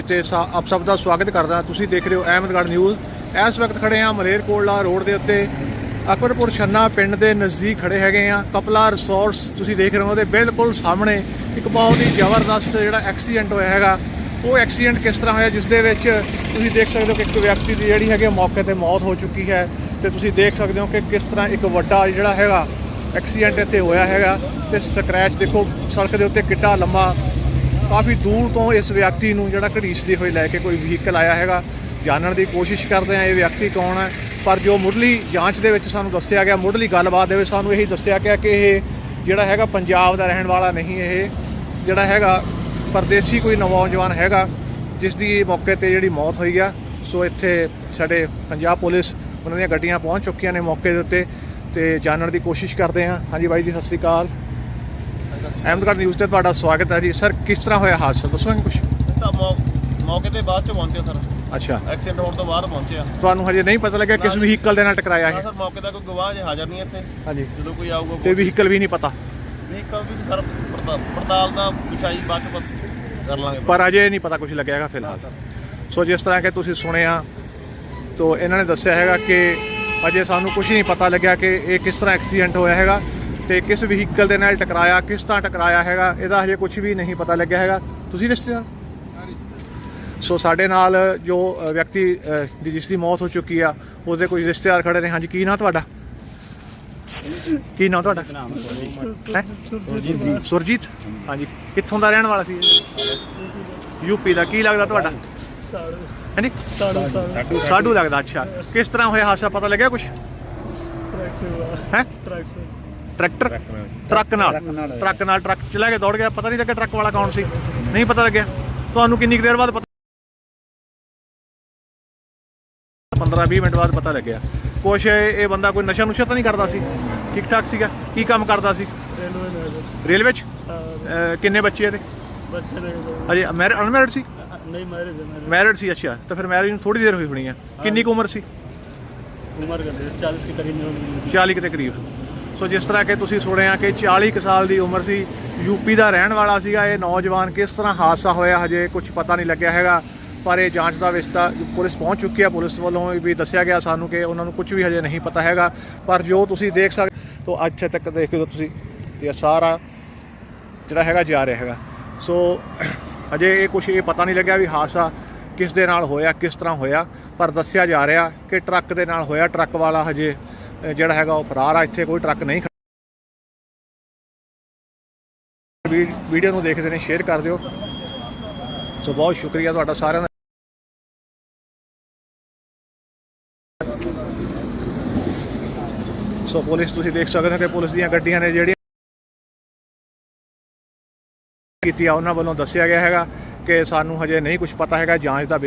ਤੇ ਸਾ- ਆਪ ਸਭ ਦਾ ਸਵਾਗਤ ਕਰਦਾ। ਤੁਸੀਂ ਦੇਖ ਰਹੇ ਹੋ ਅਹਿਮਦਗੜ੍ਹ ਨਿਊਜ਼। ਇਸ ਵਕਤ ਖੜੇ ਆ ਮਲੇਰਕੋਟਲਾ ਰੋਡ ਦੇ ਉੱਤੇ। ਅਕਬਰਪੁਰ ਛੰਨਾ ਪਿੰਡ ਦੇ ਨਜ਼ਦੀਕ ਖੜੇ ਹੈਗੇ ਆ ਕਪਲਾ ਰਿਸੋਰਸ ਤੁਸੀਂ ਦੇਖ ਰਹੇ ਹੋ ਉਹਦੇ ਬਿਲਕੁਲ ਸਾਹਮਣੇ। ਇੱਕ ਬਹੁਤ ਹੀ ਜ਼ਬਰਦਸਤ ਜਿਹੜਾ ਐਕਸੀਡੈਂਟ ਹੋਇਆ ਹੈਗਾ। ਉਹ ਐਕਸੀਡੈਂਟ ਕਿਸ ਤਰ੍ਹਾਂ ਹੋਇਆ, ਜਿਸ ਦੇ ਵਿੱਚ ਤੁਸੀਂ ਦੇਖ ਸਕਦੇ ਹੋ ਕਿ ਇੱਕ ਵਿਅਕਤੀ ਦੀ ਜਿਹੜੀ ਹੈਗੀ ਆ ਮੌਕੇ ਤੇ ਮੌਤ ਹੋ ਚੁੱਕੀ ਹੈ। ਤੇ ਤੁਸੀਂ ਦੇਖ ਸਕਦੇ ਹੋ ਕਿ ਕਿਸ ਤਰ੍ਹਾਂ ਇੱਕ ਵੱਡਾ ਜਿਹੜਾ ਹੈਗਾ ਐਕਸੀਡੈਂਟ ਇੱਥੇ ਹੋਇਆ ਹੈਗਾ। ਤੇ ਸਕ੍ਰੈਚ ਦੇਖੋ, ਸੜਕ ਦੇ ਉੱਤੇ ਕਿੱਡਾ ਲੰਮਾ ਕਾਫੀ ਦੂਰ ਤੋਂ ਇਸ ਵਿਅਕਤੀ ਨੂੰ ਜਿਹੜਾ ਘੜੀਸਦੇ ਹੋਏ ਲੈ ਕੇ ਕੋਈ ਵਹੀਕਲ ਆਇਆ ਹੈਗਾ। ਜਾਣਨ ਦੀ ਕੋਸ਼ਿਸ਼ ਕਰਦੇ ਆ ਇਹ ਵਿਅਕਤੀ ਕੌਣ ਹੈ। ਪਰ ਜੋ ਮੁੱਢਲੀ ਜਾਂਚ ਦੇ ਵਿੱਚ ਸਾਨੂੰ ਦੱਸਿਆ ਗਿਆ, ਮੁੱਢਲੀ ਗੱਲਬਾਤ ਦੇ ਵਿੱਚ ਸਾਨੂੰ ਇਹੀ ਦੱਸਿਆ ਗਿਆ ਕਿ ਇਹ ਜਿਹੜਾ ਹੈਗਾ ਪੰਜਾਬ ਦਾ ਰਹਿਣ ਵਾਲਾ ਨਹੀਂ ਇਹ। ਜਿਹੜਾ ਹੈਗਾ ਪਰਦੇਸੀ ਕੋਈ ਨੌਜਵਾਨ ਹੈਗਾ, ਜਿਸ ਦੀ ਮੌਕੇ ਤੇ ਜਿਹੜੀ ਮੌਤ ਹੋਈ ਆ। ਸੋ ਇੱਥੇ ਸਾਡੇ ਪੰਜਾਬ ਪੁਲਿਸ ਉਹਨਾਂ ਦੀਆਂ ਗੱਡੀਆਂ ਪਹੁੰਚ ਚੁੱਕੀਆਂ ਨੇ ਮੌਕੇ ਦੇ ਉੱਤੇ ਤੇ ਜਾਣਨ ਦੀ ਕੋਸ਼ਿਸ਼ ਕਰਦੇ ਆ ਹਾਂਜੀ ਬਾਈ ਜੀ, ਸਤਿ ਸ੍ਰੀ ਅਕਾਲ। ਅਹਿਮਦਗੜ੍ਹ ਨਿਊਜ਼ ਤੇ ਤੁਹਾਡਾ ਸਵਾਗਤ ਹੈ ਜੀ। ਸਰ ਕਿਸ ਤਰ੍ਹਾਂ ਹੋਇਆ ਹਾਦਸਾ? ਦੱਸੋਗੇ ਕੁਝ ਤਾਂ ਮੌ- ਮੌਕੇ ਤੇ ਬਾਅਦ ਚ ਪਹੁੰਚੇ ਸਰ। ਅੱਛਾ। ਐਕਸੀਡੈਂਟ ਹੋਣ ਤੋਂ ਬਾਅਦ ਪਹੁੰਚੇ ਆ। ਤੁਹਾਨੂੰ ਹਜੇ ਨਹੀਂ ਪਤਾ ਲੱਗਿਆ ਕਿਸ ਵਹੀਕਲ ਦੇ ਨਾਲ ਟਕਰਾਇਆ ਹਾਂ ਹੈ ਸਰ ਮੌਕੇ ਦਾ ਕੋਈ ਗਵਾਹ ਜੇ ਹਾਜ਼ਰ ਨਹੀਂ ਇੱਥੇ। ਹਾਂਜੀ। ਜਦੋਂ ਕੋਈ ਆਊਗਾ ਤੇ ਵਹੀਕਲ ਵੀ ਨਹੀਂ ਪਤਾ। ਵਹੀਕਲ ਵੀ ਸਰ ਪੜਤਾਲ ਪੜਤਾਲ ਦਾ ਵਿਸ਼ਾਈ ਬਾਅਦ ਚ ਪ- ਕਰ ਲਾਂਗੇ। ਪਰ ਅਜੇ ਨਹੀਂ ਪਤਾ ਕੁਝ ਲੱਗਿਆ ਹੈਗਾ ਫਿਲਹਾਲ। ਸੋ ਜਿਸ ਤਰ੍ਹਾਂ ਕਿ ਤੁਸੀਂ ਸੁਣਿਆ ਤੋ ਇਹਨਾਂ ਨੇ ਦੱਸਿਆ ਹੈਗਾ ਕਿ ਅਜੇ ਸਾਨੂੰ ਕੁਝ ਨਹੀਂ ਪਤਾ ਲੱਗਿਆ ਕਿ ਇਹ ਕਿਸ ਤਰ੍ਹਾਂ ਐਕਸੀਡੈਂਟ ਹੋਇਆ ਹੈਗਾ। ਤੇ ਕਿਸ ਵਹੀਕਲ ਦੇ ਨਾਲ ਟਕਰਾਇਆ ਕਿਸ ਤਰ੍ਹਾਂ ਟਕਰਾਇਆ ਹੈਗਾ ਇਹਦਾ ਹਜੇ ਕੁਝ ਵੀ ਨਹੀਂ ਪਤਾ ਲੱਗਿਆ ਹੈਗਾ। ਤੁਸੀਂ ਰਿਸ਼ਤੇਦਾਰ? ਸੋ ਸਾਡੇ ਨਾਲ ਜੋ ਵਿਅਕਤੀ ਜਿਸ ਦੀ ਮੌਤ ਹੋ ਚੁੱਕੀ ਆ ਉਹਦੇ ਕੋਈ ਰਿਸ਼ਤੇਦਾਰ ਖੜੇ ਨੇ? ਹਾਂਜੀ ਕੀ ਨਾਂ ਤੁਹਾਡਾ? ਕੀ ਨਾਂ ਤੁਹਾਡਾ? ਹੈਂ? ਸੁਰਜੀਤ। ਹਾਂਜੀ ਕਿੱਥੋਂ ਦਾ ਰਹਿਣ ਵਾਲਾ ਸੀ? ਯੂਪੀ ਦਾ ਕੀ ਲੱਗਦਾ ਤੁਹਾਡਾ? ਹਾਂਜੀ ਸਾਡੂ ਲੱਗਦਾ ਅੱਛਾ। ਕਿਸ ਤਰ੍ਹਾਂ ਹੋਇਆ ਹਾਦਸਾ ਪਤਾ ਲੱਗਿਆ ਕੁਝ ਹੈ? ਟਰੈਕਟਰ? ਟਰੱਕ ਨਾਲ। ਟਰੱਕ ਨਾਲ। ਟਰੱਕ ਚਲਾ ਕੇ ਦੌੜ ਗਿਆ। ਪਤਾ ਨਹੀਂ ਲੱਗਿਆ ਟਰੱਕ ਵਾਲਾ ਕੌਣ ਸੀ। ਨਹੀਂ ਪਤਾ ਲੱਗਿਆ। ਤੁਹਾਨੂੰ ਕਿੰਨੀ ਦੇਰ ਬਾਅਦ ਪਤਾ 15-20 ਮਿੰਟ ਬਾਅਦ ਪਤਾ ਲੱਗਿਆ। ਕੁਛ ਇਹ ਬੰਦਾ ਕੋਈ ਨਸ਼ਾ ਨੁਸ਼ਾ ਤਾਂ ਨਹੀਂ ਕਰਦਾ ਸੀ? ਠੀਕ ਠਾਕ ਸੀਗਾ? ਕੀ ਕੰਮ ਕਰਦਾ ਸੀ? ਰੇਲਵੇ ਚ? ਕਿੰਨੇ ਬੱਚੇ ਇਹਦੇ? ਬੱਚੇ ਨੇ ਅਰੇ ਮੈਰਿਡ ਸੀ? ਨਹੀਂ ਮੈਰਿਡ ਸੀ ਅੱਛਾ। ਤਾਂ ਫਿਰ ਮੈਰਿਜ ਨੂੰ ਥੋੜੀ ਦੇਰ ਹੋਈ ਹੋਣੀ ਆ। ਕਿੰਨੀ ਕੁ ਉਮਰ ਸੀ? ਉਮਰ ਕਰਦੇ 40 ਦੇ ਕਰੀਬ 40 ਦੇ ਕਰੀਬ। ਸੋ ਜਿਸ ਤਰ੍ਹਾਂ ਕਿ ਤੁਸੀਂ ਸੁਣਿਆ ਕਿ 40 ਕੁ ਸਾਲ ਦੀ ਉਮਰ ਸੀ ਯੂਪੀ ਦਾ ਰਹਿਣ ਵਾਲਾ ਸੀਗਾ, ਇਹ ਨੌਜਵਾਨ ਕਿਸ ਤਰ੍ਹਾਂ ਹਾਦਸਾ ਹੋਇਆ ਹਜੇ ਕੁਝ ਪਤਾ ਨਹੀਂ ਲੱਗਿਆ ਹੈਗਾ, ਪਰ ਇਹ ਜਾਂਚ ਦਾ ਵਿਸਤਾ ਪੁਲਿਸ ਪਹੁੰਚ ਚੁੱਕੀ ਹੈ, ਪੁਲਿਸ ਵੱਲੋਂ ਵੀ ਦੱਸਿਆ ਗਿਆ ਸਾਨੂੰ ਕਿ ਉਹਨਾਂ ਨੂੰ ਕੁਝ ਵੀ ਹਜੇ ਨਹੀਂ ਪਤਾ ਹੈਗਾ, ਪਰ ਜੋ ਤੁਸੀਂ ਦੇਖ ਸਕਦੇ, ਤੋਂ ਅੱਛੇ ਤੱਕ ਦੇਖਦੇ ਹੋ ਤੁਸੀਂ ਇਹ ਸਾਰਾ ਜਿਹੜਾ ਹੈਗਾ ਜਾ ਰਿਹਾ ਹੈਗਾ। ਸੋ ਹਜੇ ਇਹ ਕੁਝ ਇਹ ਪਤਾ ਨਹੀਂ ਲੱਗਿਆ ਵੀ ਹਾਦਸਾ ਕਿਸ ਦੇ ਨਾਲ ਹੋਇਆ, ਕਿਸ ਤਰ੍ਹਾਂ ਹੋਇਆ, ਪਰ ਦੱਸਿਆ ਜਾ ਰਿਹਾ ਕਿ ਟਰੱਕ ਦੇ ਨਾਲ ਹੋਇਆ, ਟਰੱਕ ਵਾਲਾ ਹਜੇ ਜਿਹੜਾ ਹੈਗਾ ਉਹ ਫਰਾਰ ਆ, ਇੱਥੇ ਕੋਈ ਟਰੱਕ ਨਹੀਂ ਵੀਡੀਓ ਨੂੰ ਦੇਖਦੇ ਨੇ ਸ਼ੇਅਰ ਕਰ ਦਿਓ। ਸੋ ਬਹੁਤ ਸ਼ੁਕਰੀਆ ਤੁਹਾਡਾ ਸਾਰਿਆਂ ਦਾ। ਸੋ ਪੁਲਿਸ, ਤੁਸੀਂ ਦੇਖ ਸਕਦੇ ਹੋ ਕਿ ਪੁਲਿਸ ਦੀਆਂ ਗੱਡੀਆਂ ਨੇ ਜਿਹੜੀਆਂ ਕੀਤੀ ਆ ਉਹਨਾਂ ਵੱਲੋਂ ਦੱਸਿਆ ਗਿਆ ਹੈਗਾ ਕਿ ਸਾਨੂੰ ਹਜੇ ਨਹੀਂ ਕੁਝ ਪਤਾ ਹੈਗਾ, ਜਾਂਚ ਦਾ